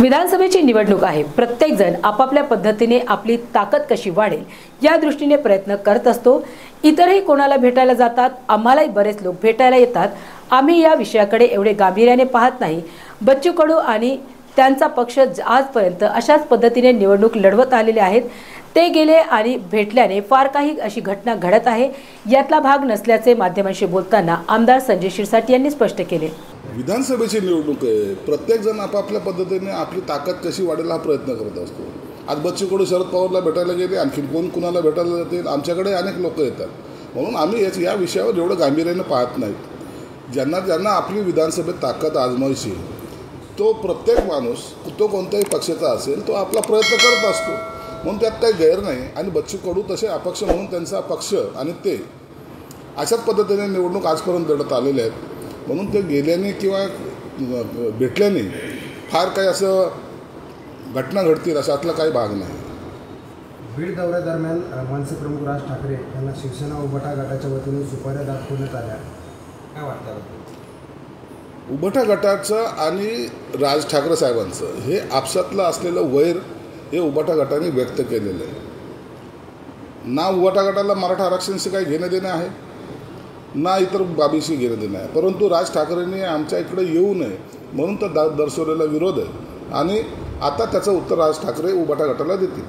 विधानसभेची निवडणूक आहे. प्रत्येकजण आपापल्या पद्धतीने आपली ताकद कशी वाढेल या दृष्टीने प्रयत्न करत असतो. इतरही कोणाला भेटायला जातात आम्हालाही बरेच लोक भेटायला येतात. आम्ही या विषयाकडे एवढे गांभीर्याने पाहत नाही. बच्चू कडू आणि त्यांचा पक्ष आजपर्यंत अशाच पद्धतीने निवडणूक लढवत आलेले आहेत. ते गेले आणि भेटल्याने फार काही अशी घटना घडत आहे. यातला भाग नसल्याचे माध्यमांशी बोलताना आमदार संजय शिरसाट यांनी स्पष्ट केले. विधानसभेची निवडणूक आहे. प्रत्येकजण आपापल्या पद्धतीने आपली ताकद कशी वाढेल हा प्रयत्न करत असतो. आज बच्चू कडू शरद पवारला भेटायला गेले आणखी कोण कुणाला भेटायला जातील? आमच्याकडे अनेक लोक येतात. म्हणून आम्ही याच या विषयावर एवढं गांभीर्याने पाहत नाहीत. ज्यांना ज्यांना आपली विधानसभेत ताकद आजमायची तो प्रत्येक माणूस तो कोणत्याही पक्षाचा असेल तो आपला प्रयत्न करत असतो. म्हणून त्यात काही गैर नाही. आणि बच्चू कडू तसे अपक्ष म्हणून त्यांचा पक्ष आणि ते अशाच पद्धतीने निवडणूक आजपर्यंत लढत आलेले आहेत. म्हणून ते गेल्याने किंवा भेटल्याने फार काही असं घटना घडतील अशातला काही भाग नाही. बीड दौऱ्यादरम्यान मनसे प्रमुख राज ठाकरे यांना शिवसेना उभाटा गटाच्या वतीने सुपाऱ्या दाखवण्यात आल्या. काय वाटतं उभटा गटाचं आणि राज ठाकरे साहेबांचं हे आपसातलं असलेलं वैर हे उभाटा गटाने व्यक्त केलेलं आहे. ना उभाटा गटाला मराठा आरक्षणशी काही घेणं देणं आहे ना इतर बाबीशी घेणं देणं आहे. परंतु राज ठाकरेंनी आमच्या इकडे येऊ नये म्हणून तर दा दर्शवलेला विरोध आहे. आणि आता त्याचं उत्तर राज ठाकरे उबाटा गटाला देतील.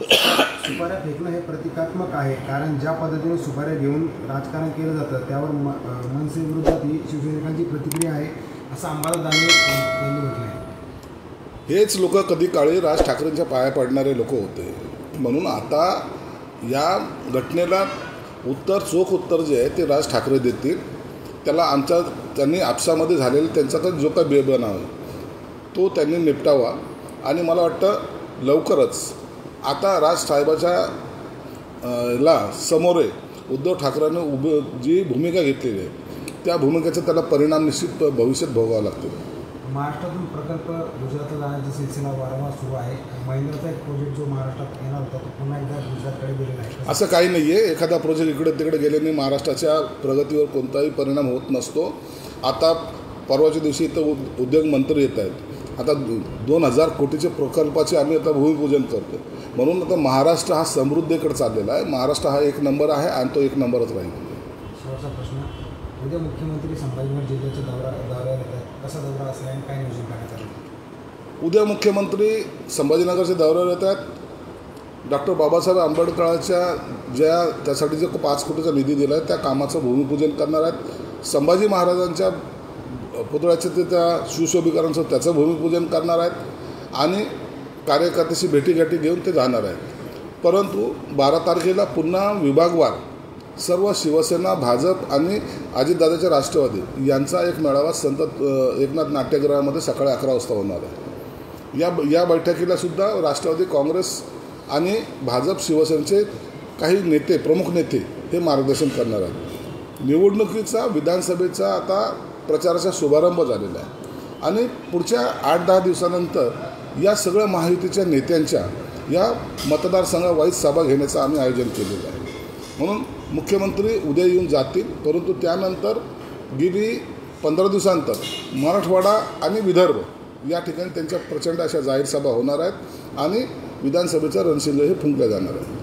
सुपाऱ्या फेकणं हे प्रतिकात्मक आहे कारण ज्या पद्धतीने सुपाऱ्या घेऊन राजकारण केलं जातं त्यावर म अ, मनसे विरोधात ही शिवसैनिकांची प्रतिक्रिया आहे असं आम्हाला दानवे यांनी म्हटलं आहे हेच लोक कधी काळी राज ठाकरेंच्या पाया पडणारे लोक होते. म्हणून आता या घटनेला उत्तर चोख उत्तर जे आहे ते राज ठाकरे देतील. त्याला आमच्या त्यांनी आपसामध्ये झालेला त्यांचा तर जो काही बेबना आहे तो त्यांनी निपटावा. आणि मला वाटतं लवकरच आता राज साहेबाच्या ला समोर उद्धव ठाकरेंनी उभे जी भूमिका घेतलेली आहे त्या भूमिकेचा त्याला परिणाम निश्चित भविष्यात भोगावा लागतील महाराष्ट्रातून प्रकल्प गुजरातला जाण्याचा सिलसिला वारंवार सुरू आहे. महिंद्राचा एक प्रोजेक्ट जो महाराष्ट्रात येणार होता तो पुन्हा एकदा गुजरातकडे गेलेला आहे. असं काही नाही आहे एखादा प्रोजेक्ट इकडे तिकडे गेल्याने महाराष्ट्राच्या प्रगतीवर कोणताही परिणाम होत नसतो. आता परवाच्या दिवशी इथं उद उद्योग मंत्री येत आहेत. आता दोन हजार कोटीचे प्रकल्पाचे आम्ही आता भूमिपूजन करतो. म्हणून आता महाराष्ट्र हा समृद्धीकडे चाललेला आहे. महाराष्ट्र हा एक नंबर आहे आणि तो एक नंबरच राहील. प्रश्न. उद्या मुख्यमंत्री संभाजीनगर जिल्ह्याच्या दौरा दौऱ्यावर कसा दौरा असेल आणि काय नियोजन करण्यात आलं? उद्या मुख्यमंत्री संभाजीनगरच्या दौऱ्यावर येत आहेत डॉक्टर बाबासाहेब आंबेडकरांच्या ज्या त्यासाठी जे पाच कोटीचा निधी दिला आहे त्या कामाचं भूमिपूजन करणार आहेत. संभाजी महाराजांच्या पुतळ्याच्या ते त्या सुशोभीकरणाचं त्याचं भूमिपूजन करणार आहेत आणि कार्यकर्त्याशी भेटीगाठी घेऊन ते जाणार आहेत. परंतु बारा तारखेला पुन्हा विभागवार सर्व शिवसेना भाजप आणि अजितदादाचे राष्ट्रवादी यांचा एक मेळावा संत एकनाथ नाट्यगृहामध्ये सकाळी अकरा वाजता होणार आहे. या या बैठकीला सुद्धा राष्ट्रवादी काँग्रेस आणि भाजप शिवसेनेचे काही नेते प्रमुख नेते हे मार्गदर्शन करणार आहेत. निवडणुकीचा विधानसभेचा आता प्रचाराचा शुभारंभ झालेला आहे. आणि पुढच्या आठ दहा दिवसानंतर या सगळ्या महायुतीच्या नेत्यांच्या या मतदारसंघावाईज सभा घेण्याचं आम्ही आयोजन केलेलं आहे. म्हणून मुख्यमंत्री उद्या येऊन जातील परंतु त्यानंतर गेली पंधरा दिवसांतर मराठवाडा आणि विदर्भ या ठिकाणी त्यांच्या प्रचंड अशा जाहीर सभा होणार आहेत आणि विधानसभेचा रणशिंग हे फुंकल्या जाणार आहे.